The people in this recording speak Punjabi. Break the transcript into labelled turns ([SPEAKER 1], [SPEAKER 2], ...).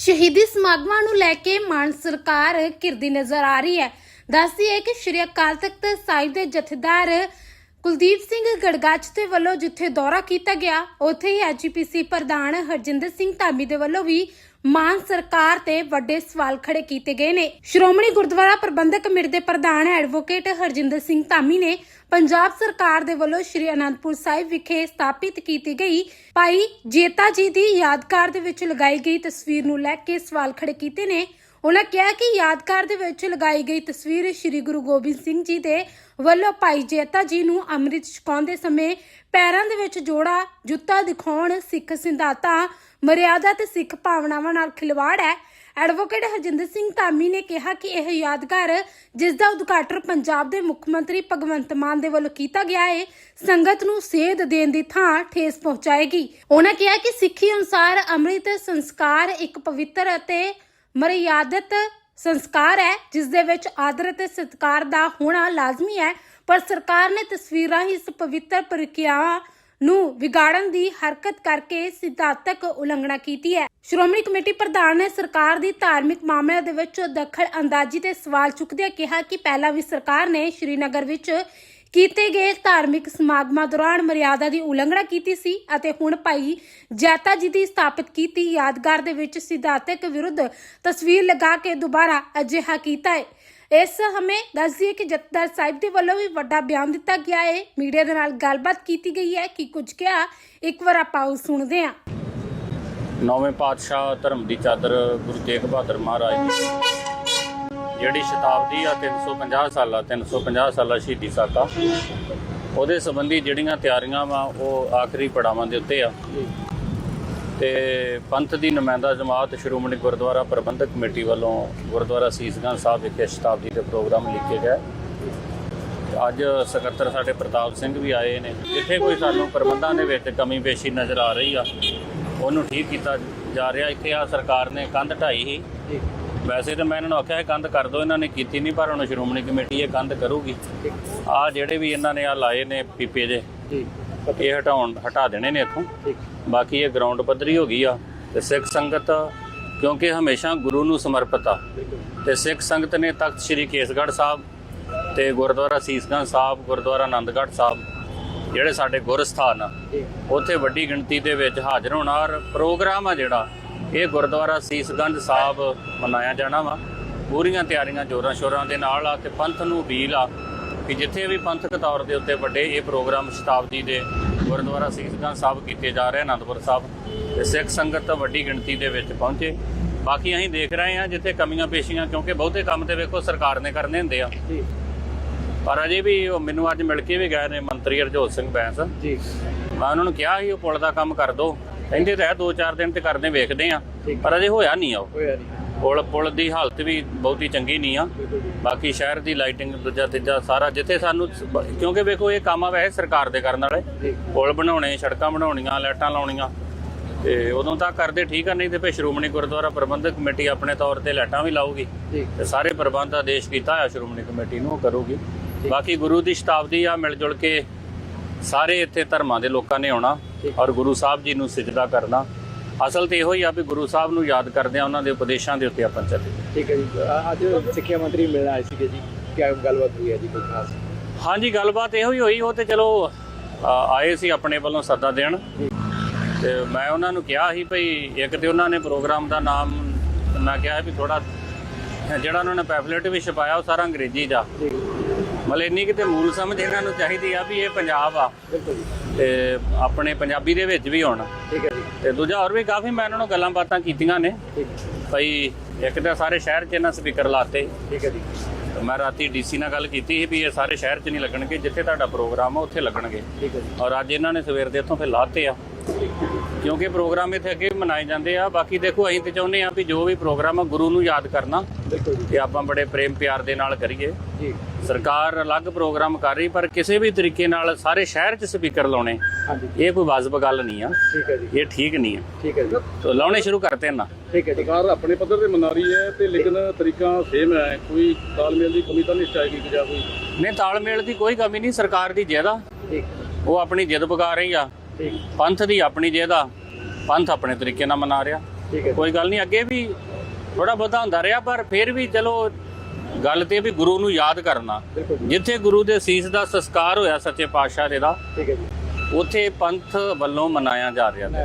[SPEAKER 1] ਸ਼ਹੀਦੀ ਸਮਾਗਮਾਂ ਨੂੰ ਲੈ ਕੇ ਮਾਨ ਸਰਕਾਰ ਘਿਰਦੀ ਨਜ਼ਰ ਆ ਰਹੀ ਹੈ। ਦੱਸਦੀ ਹੈ ਕਿ ਸ਼੍ਰੀ ਅਕਾਲ ਤਖਤ ਸਾਹਿਬ ਦੇ ਜਥੇਦਾਰ ਕੁਲਦੀਪ ਸਿੰਘ ਗੜਗੱਚ ਦੇ ਵੱਲੋਂ ਜਿੱਥੇ ਦੌਰਾ ਕੀਤਾ ਗਿਆ, ਉੱਥੇ ਹੀ ਐਜੀਪੀਸੀ ਪ੍ਰਧਾਨ ਹਰਜਿੰਦਰ ਸਿੰਘ ਧਾਮੀ ਦੇ ਵੱਲੋਂ ਵੀ ਮਾਨ ਸਰਕਾਰ ਤੇ ਵੱਡੇ ਸਵਾਲ ਖੜੇ ਕੀਤੇ ਗਏ ਨੇ। ਸ਼੍ਰੋਮਣੀ ਗੁਰਦੁਆਰਾ ਪ੍ਰਬੰਧਕ ਕਮੇਟੀ ਦੇ ਪ੍ਰਧਾਨ ਐਡਵੋਕੇਟ ਹਰਜਿੰਦਰ ਸਿੰਘ ਧਾਮੀ ਨੇ ਪੰਜਾਬ ਸਰਕਾਰ ਦੇ ਵੱਲੋਂ ਸ਼੍ਰੀ ਅਨੰਦਪੁਰ ਸਾਹਿਬ ਵਿਖੇ ਸਥਾਪਿਤ ਕੀਤੀ ਗਈ ਭਾਈ ਜੇਤਾ ਜੀ ਦੀ ਯਾਦਗਾਰ ਦੇ ਵਿੱਚ ਲਗਾਈ ਗਈ ਤਸਵੀਰ ਨੂੰ ਲੈ ਕੇ ਸਵਾਲ ਖੜੇ ਕੀਤੇ ਨੇ। ਉਹਨਾਂ ਕਿਹਾ ਕਿ ਯਾਦਗਾਰ ਦੇ ਵਿੱਚ ਲਗਾਈ ਗਈ ਤਸਵੀਰ ਸ੍ਰੀ ਗੁਰੂ ਗੋਬਿੰਦ ਸਿੰਘ ਜੀ ਦੇ ਵੱਲੋਂ ਭਾਈ ਜੇਤਾ ਜੀ ਨੂੰ ਅੰਮ੍ਰਿਤ ਛਕਾਉਂਦੇ ਸਮੇਂ ਪੈਰਾਂ ਦੇ ਵਿੱਚ ਜੋੜਾ, ਜੁੱਤਾ ਦਿਖਾਉਣ, ਸਿੱਖ ਸਿਧਾਂਤਾਂ, ਮਰਿਆਦਾ ਤੇ ਸਿੱਖ ਭਾਵਨਾਵਾਂ ਨਾਲ ਖਿਲਵਾੜ ਹੈ। ਐਡਵੋਕੇਟ ਹਰਜਿੰਦਰ ਸਿੰਘ ਧਾਮੀ ਨੇ ਕਿਹਾ ਕਿ ਇਹ ਯਾਦਗਾਰ ਜਿਸ ਦਾ ਉਦਘਾਟਨ ਪੰਜਾਬ ਦੇ ਮੁੱਖ ਮੰਤਰੀ ਭਗਵੰਤ ਮਾਨ ਦੇ ਵੱਲੋਂ ਕੀਤਾ ਗਿਆ ਹੈ ਸੰਗਤ ਨੂੰ ਸੇਧ ਦੇਣ ਦੀ ਥਾਂ ਠੇਸ ਪਹੁੰਚਾਏਗੀ। ਉਹਨਾਂ ਕਿਹਾ ਕਿ ਸਿੱਖੀ ਅਨੁਸਾਰ ਅੰਮ੍ਰਿਤ ਸੰਸਕਾਰ ਇੱਕ ਪਵਿੱਤਰ ਅਤੇ ਮਰਿਆਦਤ ਸੰਸਕਾਰ ਹੈ, ਜਿਸ ਦੇ ਵਿੱਚ ਆਦਰ ਅਤੇ ਸਤਿਕਾਰ ਦਾ ਹੋਣਾ ਲਾਜ਼ਮੀ ਹੈ, ਪਰ ਸਰਕਾਰ ਨੇ ਤਸਵੀਰਾਂ ਹੀ ਇਸ ਪਵਿੱਤਰ ਪ੍ਰਕਿਰਿਆ ਨੂੰ ਵਿਗਾੜਨ ਦੀ ਹਰਕਤ ਕਰਕੇ ਸਿਧਾਂਤਕ ਉਲੰਘਣਾ ਕੀਤੀ ਹੈ। ਸ਼੍ਰੋਮਣੀ ਕਮੇਟੀ ਪ੍ਰਧਾਨ ਨੇ ਸਰਕਾਰ ਦੀ ਧਾਰਮਿਕ ਮਾਮਲਿਆਂ ਦੇ ਵਿੱਚ ਦਖਲ ਅੰਦਾਜ਼ੀ ਤੇ ਸਵਾਲ ਚੁੱਕਦਿਆਂ ਕਿਹਾ ਕਿ ਪਹਿਲਾਂ ਵੀ ਸਰਕਾਰ ਨੇ ਸ਼੍ਰੀਨਗਰ ਵਿੱਚ ਕੀਤੇ ਗਏ ਧਾਰਮਿਕ ਸਮਾਗਮਾਂ ਦੌਰਾਨ ਮਰਿਆਦਾ ਦੀ ਉਲੰਘਣਾ ਕੀਤੀ ਸੀ ਅਤੇ ਹੁਣ ਭਾਈ ਜੈਤਾ ਜੀ ਦੀ ਸਥਾਪਿਤ ਕੀਤੀ ਯਾਦਗਾਰ ਦੇ ਵਿੱਚ ਸਿਧਾਂਤਕ ਵਿਰੁੱਧ ਤਸਵੀਰ ਲਗਾ ਕੇ ਦੁਬਾਰਾ ਅਜਿਹਾ ਕੀਤਾ ਹੈ। ਇਸ ਸਮੇਂ ਦੱਸਦੀਏ ਕਿ ਜਥੇਦਾਰ ਸਾਹਿਬ ਦੇ ਵੱਲੋਂ ਵੀ ਵੱਡਾ ਬਿਆਨ ਦਿੱਤਾ ਗਿਆ ਹੈ। ਮੀਡੀਆ ਦੇ ਨਾਲ ਗੱਲਬਾਤ ਕੀਤੀ ਗਈ ਹੈ ਕਿ ਕੁਝ ਕਿਹਾ, ਇੱਕ ਵਾਰ ਆਪਾਂ ਉਹ ਸੁਣਦੇ ਹਾਂ।
[SPEAKER 2] ਨੌਵੇਂ ਪਾਤਸ਼ਾਹ ਧਰਮ ਦੀ ਚਾਦਰ ਗੁਰੂ ਤੇਗ ਬਹਾਦਰ ਮਹਾਰਾਜ ਜਿਹੜੀ ਸ਼ਤਾਬਦੀ ਆ 350 ਸਾਲਾ 350 ਸਾਲਾ ਸ਼ਹੀਦੀ ਸਾਕਾ ਉਹਦੇ ਸੰਬੰਧੀ ਜਿਹੜੀਆਂ ਤਿਆਰੀਆਂ ਵਾ, ਉਹ ਆਖਰੀ ਪੜਾਵਾਂ ਦੇ ਉੱਤੇ ਆ। ਤੇ ਪੰਥ ਦੀ ਨੁਮਾਇੰਦਾ ਜਮਾਤ ਸ਼੍ਰੋਮਣੀ ਗੁਰਦੁਆਰਾ ਪ੍ਰਬੰਧਕ ਕਮੇਟੀ ਵੱਲੋਂ ਗੁਰਦੁਆਰਾ ਸੀਸਗੰਜ ਸਾਹਿਬ ਵਿਖੇ ਸ਼ਤਾਬਦੀ ਦੇ ਪ੍ਰੋਗਰਾਮ ਲਿਖੇ ਗਏ। ਅੱਜ ਸਕੱਤਰ ਸਾਡੇ ਪ੍ਰਤਾਪ ਸਿੰਘ ਵੀ ਆਏ ਨੇ। ਜਿੱਥੇ ਕੋਈ ਸਾਨੂੰ ਪ੍ਰਬੰਧਾਂ ਦੇ ਵਿੱਚ ਕਮੀ ਪੇਸ਼ੀ ਨਜ਼ਰ ਆ ਰਹੀ ਆ, ਉਹਨੂੰ ਠੀਕ ਕੀਤਾ ਜਾ ਰਿਹਾ। ਇੱਥੇ ਆ ਸਰਕਾਰ ਨੇ ਕੰਧ ਢਾਈ ਸੀ। ਵੈਸੇ ਤਾਂ ਮੈਂ ਇਹਨਾਂ ਨੂੰ ਆਖਿਆ ਇਹ ਕੰਧ ਕਰ ਦਿਓ ਇਹਨਾਂ ਨੇ ਕੀਤੀ ਨਹੀਂ ਪਰ ਹੁਣ ਸ਼੍ਰੋਮਣੀ ਕਮੇਟੀ ਇਹ ਕੰਧ ਕਰੂਗੀ। ਆ ਜਿਹੜੇ ਵੀ ਇਹਨਾਂ ਨੇ ਆ ਲਾਏ ਨੇ ਪੀਪੇ ਜੇ ਇਹ ਹਟਾਉਣ ਹਟਾ ਦੇਣੇ ਨੇ ਇੱਥੋਂ। ਬਾਕੀ ਇਹ ਗਰਾਊਂਡ ਪੱਧਰੀ ਹੋ ਗਈ ਆ ਤੇ ਸਿੱਖ ਸੰਗਤ ਕਿਉਂਕਿ ਹਮੇਸ਼ਾ ਗੁਰੂ ਨੂੰ ਸਮਰਪਿਤ ਆ। ਤੇ ਸਿੱਖ ਸੰਗਤ ਨੇ ਤਖਤ ਸ੍ਰੀ ਕੇਸਗੜ੍ਹ ਸਾਹਿਬ ਤੇ ਗੁਰਦੁਆਰਾ ਸੀਸਗੰਜ ਸਾਹਿਬ ਗੁਰਦੁਆਰਾ ਆਨੰਦਗੜ੍ਹ ਸਾਹਿਬ ਜਿਹੜੇ ਸਾਡੇ ਗੁਰ ਸਥਾਨ ਆ ਉੱਥੇ ਵੱਡੀ ਗਿਣਤੀ ਦੇ ਵਿੱਚ ਹਾਜ਼ਰ ਹੋਣਾ। ਔਰ ਪ੍ਰੋਗਰਾਮ ਆ ਜਿਹੜਾ ਇਹ ਗੁਰਦੁਆਰਾ ਸੀਸਗੰਜ ਸਾਹਿਬ ਮਨਾਇਆ ਜਾਣਾ ਵਾ। ਪੂਰੀਆਂ ਤਿਆਰੀਆਂ ਜੋਰਾਂ ਸ਼ੋਰਾਂ ਦੇ ਨਾਲ ਆ ਤੇ ਪੰਥ ਨੂੰ ਅਪੀਲ ਆ ਕਿ ਜਿੱਥੇ ਵੀ ਪੰਥਕ ਤੌਰ ਦੇ ਉੱਤੇ ਵੱਡੇ ਇਹ ਪ੍ਰੋਗਰਾਮ ਸ਼ਤਾਬਦੀ ਦੇ ਗੁਰਦੁਆਰਾ ਸੀਸਗੰਜ ਸਾਹਿਬ ਕੀਤੇ ਜਾ ਰਹੇ ਅਨੰਦਪੁਰ ਸਾਹਿਬ ਤੇ ਸਿੱਖ ਸੰਗਤ ਵੱਡੀ ਗਿਣਤੀ ਦੇ ਵਿੱਚ ਪਹੁੰਚੇ। ਬਾਕੀ ਅਸੀਂ ਦੇਖ ਰਹੇ ਹਾਂ ਜਿੱਥੇ ਕਮੀਆਂ ਪੇਸ਼ੀਆਂ ਕਿਉਂਕਿ ਬਹੁਤੇ ਕੰਮ ਤੇ ਵੇਖੋ ਸਰਕਾਰ ਨੇ ਕਰਨੇ ਹੁੰਦੇ ਆ। ਪਰ ਅਜੇ ਵੀ ਉਹ ਮੈਨੂੰ ਅੱਜ ਮਿਲ ਕੇ ਵੀ ਗਏ ਨੇ ਮੰਤਰੀ ਹਰਜੋਤ ਸਿੰਘ ਬੈਂਸ।
[SPEAKER 3] ਜੀ।
[SPEAKER 2] ਮੈਂ ਉਹਨਾਂ ਨੂੰ ਕਿਹਾ ਸੀ ਉਹ ਪੁਲ ਦਾ ਕੰਮ ਕਰ ਦੋ। ਕਹਿੰਦੇ ਤਾਂ ਹੈ ਦੋ ਚਾਰ ਦਿਨ ਤੇ ਕਰਦੇ ਵੇਖਦੇ ਆ। ਪਰ ਅਜੇ ਹੋਇਆ ਨਹੀਂ ਆ ਉਹ।
[SPEAKER 3] ਹੋਇਆ ਨਹੀਂ।
[SPEAKER 2] ਪੁਲ ਪੁਲ ਦੀ ਹਾਲਤ ਵੀ ਬਹੁਤੀ ਚੰਗੀ ਨਹੀਂ ਆ। ਬਾਕੀ ਸ਼ਹਿਰ ਦੀ ਲਾਈਟਿੰਗ ਦੂਜਾ ਤੀਜਾ ਸਾਰਾ ਜਿੱਥੇ ਸਾਨੂੰ ਕਿਉਂਕਿ ਵੇਖੋ ਇਹ ਕੰਮ ਆ ਵੈਸੇ ਸਰਕਾਰ ਦੇ ਕਰਨ ਵਾਲੇ। ਪੁਲ ਬਣਾਉਣੇ ਸੜਕਾਂ ਬਣਾਉਣੀਆਂ ਲਾਈਟਾਂ ਲਾਉਣੀਆਂ। ਤੇ ਉਦੋਂ ਤੱਕ ਕਰਦੇ ਠੀਕ ਆ ਨਹੀਂ ਤੇ ਫੇ ਸ਼੍ਰੋਮਣੀ ਗੁਰਦੁਆਰਾ ਪ੍ਰਬੰਧਕ ਕਮੇਟੀ ਆਪਣੇ ਤੌਰ ਤੇ ਲਾਈਟਾਂ ਵੀ ਲਾਊਗੀ। ਤੇ ਸਾਰੇ ਪ੍ਰਬੰਧ ਆਦੇਸ਼ ਕੀਤਾ ਹੋਇਆ ਸ਼੍ਰੋਮਣੀ ਕਮੇਟੀ ਨੂੰ ਕਰੂਗੀ। ਬਾਕੀ ਗੁਰੂ ਦੀ ਸ਼ਤਾਬਦੀ ਆ ਮਿਲ ਜੁਲ ਕੇ ਸਾਰੇ ਇੱਥੇ ਧਰਮਾਂ ਦੇ ਲੋਕਾਂ ਨੇ ਆਉਣਾ। ਔਰ ਗੁਰੂ ਸਾਹਿਬ ਜੀ ਨੂੰ ਸਿਜਦਾ ਕਰਨਾ। ਅਸਲ ਤੇ ਇਹੋ ਹੀ ਆ ਵੀ ਗੁਰੂ ਸਾਹਿਬ ਨੂੰ ਯਾਦ ਕਰਦੇ ਆ ਉਹਨਾਂ ਦੇ ਉਪਦੇਸ਼ਾਂ ਦੇ ਉੱਤੇ ਆਪਾਂ ਚੱਲੇ
[SPEAKER 3] ਠੀਕ ਹੈ ਜੀ। ਅੱਜ ਸਿੱਖਿਆ ਮੰਤਰੀ ਮਿਲਣ ਆਏ ਸੀਗੇ ਜੀ। ਕੀ ਗੱਲਬਾਤ ਹੋਈ ਹੈ ਜੀ ਕੋਈ ਖਾਸ?
[SPEAKER 2] ਹਾਂਜੀ ਗੱਲਬਾਤ ਇਹੋ ਹੀ ਹੋਈ। ਉਹ ਤੇ ਚਲੋ ਆਏ ਸੀ ਆਪਣੇ ਵੱਲੋਂ ਸੱਦਾ ਦੇਣ। ਤੇ ਮੈਂ ਉਹਨਾਂ ਨੂੰ ਕਿਹਾ ਸੀ ਭਈ ਇੱਕ ਤੇ ਉਹਨਾਂ ਨੇ ਪ੍ਰੋਗਰਾਮ ਦਾ ਨਾਮ ਮੈਂ ਕਿਹਾ ਵੀ ਥੋੜਾ ਜਿਹੜਾ ਉਹਨਾਂ ਨੇ ਪੈਫਲੇਟ ਵੀ ਛਪਾਇਆ ਉਹ ਸਾਰਾ ਅੰਗਰੇਜ਼ੀ ਦਾ। ਮਤਲਬ ਇੰਨੀ ਕਿਤੇ ਮੂਲ ਸਮਝ ਇਹਨਾਂ ਨੂੰ ਚਾਹੀਦੀ ਆ ਵੀ ਇਹ ਪੰਜਾਬ ਆ।
[SPEAKER 3] ਬਿਲਕੁਲ
[SPEAKER 2] ਤੇ ਆਪਣੇ ਪੰਜਾਬੀ ਦੇ ਵਿੱਚ ਵੀ ਹੋਣਾ।
[SPEAKER 3] ਠੀਕ ਹੈ ਜੀ।
[SPEAKER 2] ਤੇ ਦੂਜਾ ਹੋਰ ਵੀ ਕਾਫੀ ਮੈਂ ਉਹਨਾਂ ਨੂੰ ਗੱਲਾਂ ਬਾਤਾਂ ਕੀਤੀਆਂ ਨੇ। ਭਈ ਇੱਕ ਤਾਂ ਸਾਰੇ ਸ਼ਹਿਰ 'ਚ ਇਹਨਾਂ ਸਪੀਕਰ ਲਾਤੇ।
[SPEAKER 3] ਠੀਕ ਹੈ ਜੀ।
[SPEAKER 2] ਮੈਂ ਰਾਤੀ ਡੀਸੀ ਨਾਲ ਗੱਲ ਕੀਤੀ ਸੀ ਵੀ ਇਹ ਸਾਰੇ ਸ਼ਹਿਰ 'ਚ ਨਹੀਂ ਲੱਗਣਗੇ ਜਿੱਥੇ ਤੁਹਾਡਾ ਪ੍ਰੋਗਰਾਮ ਆ ਉੱਥੇ ਲੱਗਣਗੇ।
[SPEAKER 3] ਠੀਕ ਹੈ ਜੀ।
[SPEAKER 2] ਔਰ ਅੱਜ ਇਹਨਾਂ ਨੇ ਸਵੇਰ ਦੇ ਇੱਥੋਂ ਫਿਰ ਲਾਤੇ ਆ। ਕਿਉਂਕਿ ਪ੍ਰੋਗਰਾਮ ਇੱਥੇ ਅੱਗੇ ਵੀ ਮਨਾਏ ਜਾਂਦੇ ਆ। ਬਾਕੀ ਦੇਖੋ ਅਸੀਂ ਤੇ ਚਾਹੁੰਦੇ ਆ ਵੀ ਜੋ ਵੀ ਪ੍ਰੋਗਰਾਮ ਆ ਗੁਰੂ ਨੂੰ ਯਾਦ ਕਰਨਾ ਤੇ ਆਪਾਂ ਬੜੇ ਪ੍ਰੇਮ ਪਿਆਰ ਦੇ ਨਾਲ ਕਰੀਏ।
[SPEAKER 3] ਜੀ।
[SPEAKER 2] ਸਰਕਾਰ ਅਲੱਗ ਪ੍ਰੋਗਰਾਮ ਕਰ ਰਹੀ ਪਰ ਕਿਸੇ ਵੀ ਤਰੀਕੇ ਨਾਲ ਸਾਰੇ ਸ਼ਹਿਰ 'ਚ ਸਪੀਕਰ ਲਾਉਣੇ
[SPEAKER 3] ਹਾਂਜੀ।
[SPEAKER 2] ਇਹ ਕੋਈ ਵਾਜਬ ਗੱਲ ਨਹੀਂ ਆ।
[SPEAKER 3] ਠੀਕ ਹੈ ਜੀ।
[SPEAKER 2] ਇਹ ਠੀਕ ਨਹੀਂ ਆ।
[SPEAKER 3] ਠੀਕ ਹੈ ਜੀ।
[SPEAKER 2] ਤੋ ਲਾਉਣੇ ਸ਼ੁਰੂ ਕਰਤੇ ਨਾ।
[SPEAKER 3] ਠੀਕ ਹੈ
[SPEAKER 4] ਸਰਕਾਰ ਆਪਣੇ ਪੱਧਰ ਤੇ ਮਨਾ ਰਹੀ ਹੈ ਤੇ ਲੇਕਿਨ ਤਰੀਕਾ ਸੇਮ ਹੈ। ਕੋਈ ਤਾਲਮੇਲ ਦੀ ਕਮੀ ਤਾਂ ਨਹੀਂ ਚਾਹੀਦੀ ਜਾਂ ਕੋਈ
[SPEAKER 2] ਨਹੀਂ ਤਾਲਮੇਲ ਦੀ ਕੋਈ ਕਮੀ ਨਹੀਂ ਸਰਕਾਰ ਦੀ ਆ
[SPEAKER 3] ਠੀਕ
[SPEAKER 2] ਉਹ ਆਪਣੀ ਜਿੱਦ ਪਕਾ ਰਹੀ ਆ। ਪੰਥ ਦੀ ਆਪਣੀ ਆ। ਪੰਥ ਆਪਣੇ ਤਰੀਕੇ ਨਾਲ ਮਨਾ ਰਿਹਾ। ਕੋਈ ਗੱਲ ਨਹੀਂ ਅੱਗੇ ਵੀ ਥੋੜਾ ਬਹੁਤਾ ਹੁੰਦਾ ਰਿਹਾ ਪਰ ਫਿਰ ਵੀ ਚਲੋ ਗੱਲ ਤੇ ਵੀ ਗੁਰੂ ਨੂੰ ਯਾਦ ਕਰਨਾ। ਜਿੱਥੇ ਗੁਰੂ ਦੇ ਸੀਸ ਦਾ ਸੰਸਕਾਰ ਹੋਇਆ ਸੱਚੇ ਪਾਤਸ਼ਾਹ ਦੇ ਦਾ
[SPEAKER 3] ਠੀਕ ਹੈ ਜੀ।
[SPEAKER 2] ਉੱਥੇ ਪੰਥ ਵੱਲੋਂ ਮਨਾਇਆ ਜਾ ਰਿਹਾ ਹੈ।